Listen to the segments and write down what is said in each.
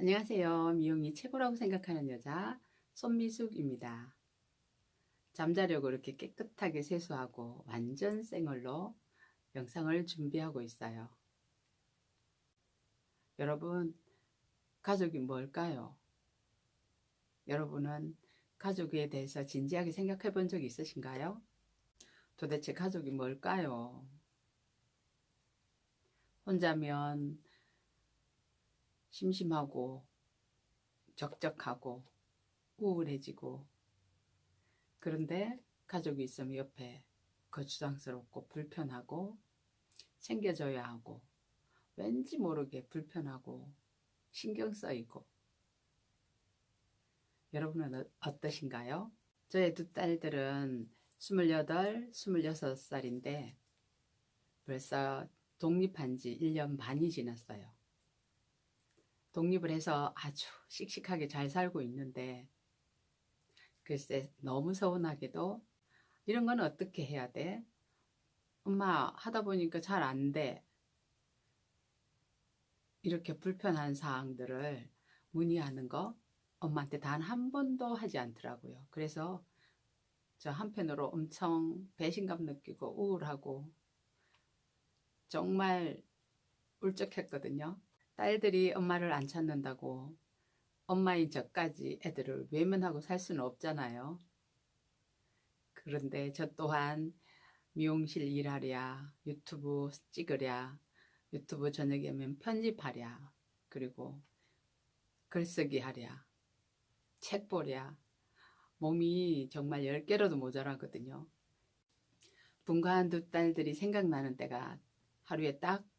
안녕하세요. 미용이 최고라고 생각하는 여자 손미숙입니다. 잠자려고 이렇게 깨끗하게 세수하고 완전 생얼로 영상을 준비하고 있어요. 여러분, 가족이 뭘까요? 여러분은 가족에 대해서 진지하게 생각해 본적 있으신가요? 도대체 가족이 뭘까요? 혼자면 심심하고 적적하고 우울해지고 그런데 가족이 있으면 옆에 거추장스럽고 불편하고 챙겨줘야 하고 왠지 모르게 불편하고 신경 쓰이고 여러분은 어- 어떠신가요? 저의 두 딸들은 28, 26살인데 벌써 독립한 지 1년 반이 지났어요. 독립을 해서 아주 씩씩하게 잘 살고 있는데 글쎄 너무 서운하게도 이런 건 어떻게 해야 돼? 엄마 하다 보니까 잘 안 돼. 이렇게 불편한 사항들을 문의하는 거 엄마한테 단 한 번도 하지 않더라고요. 그래서 저 한편으로 엄청 배신감 느끼고 우울하고 정말 울적했거든요. 딸들이 엄마를 안 찾는다고 엄마인 저까지 애들을 외면하고 살 수는 없잖아요. 그런데 저 또한 미용실 일하랴, 유튜브 찍으랴, 유튜브 저녁에 면 편집하랴, 그리고 글쓰기 하랴, 책 보랴, 몸이 정말 10개로도 모자라거든요. 분가한 두 딸들이 생각나는 때가 하루에 딱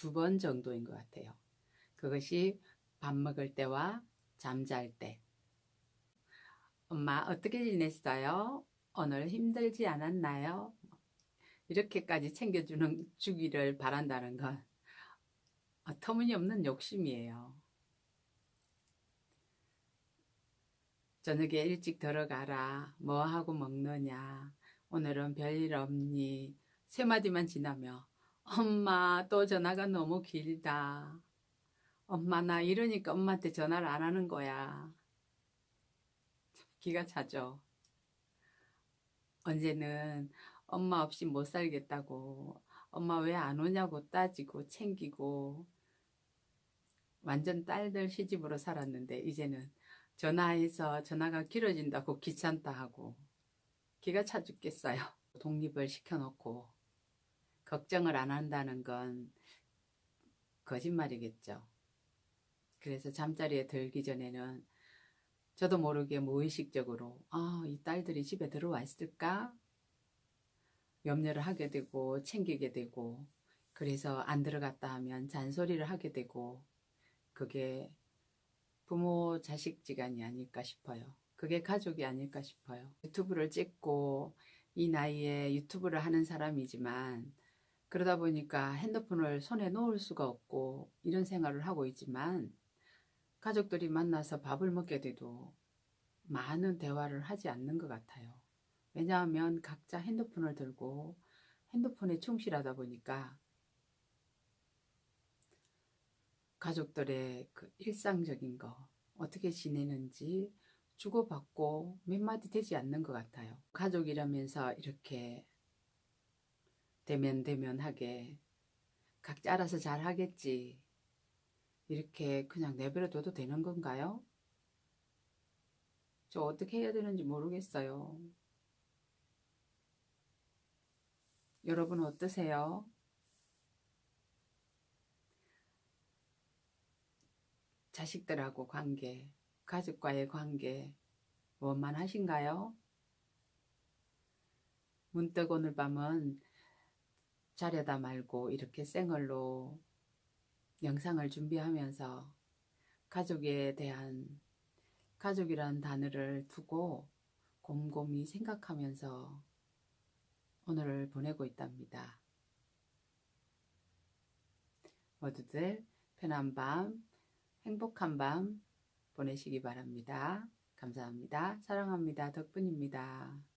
두 번 정도인 것 같아요. 그것이 밥 먹을 때와 잠잘 때. 엄마, 어떻게 지냈어요? 오늘 힘들지 않았나요? 이렇게까지 챙겨주는, 주기를 바란다는 건 어, 터무니없는 욕심이에요. 저녁에 일찍 들어가라. 뭐 하고 먹느냐. 오늘은 별일 없니? 세 마디만 지나며 엄마 또 전화가 너무 길다. 엄마 나 이러니까 엄마한테 전화를 안 하는 거야. 참 기가 차죠. 언제는 엄마 없이 못 살겠다고 엄마 왜 안 오냐고 따지고 챙기고 완전 딸들 시집으로 살았는데 이제는 전화해서 전화가 길어진다고 귀찮다 하고 기가 차 죽겠어요. 독립을 시켜놓고 걱정을 안 한다는 건 거짓말이겠죠. 그래서 잠자리에 들기 전에는 저도 모르게 무의식적으로 아, 이 딸들이 집에 들어와 있을까? 염려를 하게 되고 챙기게 되고 그래서 안 들어갔다 하면 잔소리를 하게 되고 그게 부모 자식 지간이 아닐까 싶어요. 그게 가족이 아닐까 싶어요. 유튜브를 찍고 이 나이에 유튜브를 하는 사람이지만 그러다 보니까 핸드폰을 손에 놓을 수가 없고 이런 생활을 하고 있지만 가족들이 만나서 밥을 먹게 돼도 많은 대화를 하지 않는 것 같아요. 왜냐하면 각자 핸드폰을 들고 핸드폰에 충실하다 보니까 가족들의 그 일상적인 거 어떻게 지내는지 주고받고 몇 마디 되지 않는 것 같아요. 가족이라면서 이렇게 대면대면하게 각자 알아서 잘 하겠지 이렇게 그냥 내버려둬도 되는 건가요? 저 어떻게 해야 되는지 모르겠어요. 여러분 어떠세요? 자식들하고 관계, 가족과의 관계 원만하신가요? 문득 오늘 밤은 자려다 말고 이렇게 생얼로 영상을 준비하면서 가족에 대한 가족이란 단어를 두고 곰곰이 생각하면서 오늘을 보내고 있답니다. 모두들 편한 밤, 행복한 밤 보내시기 바랍니다. 감사합니다. 사랑합니다. 덕분입니다.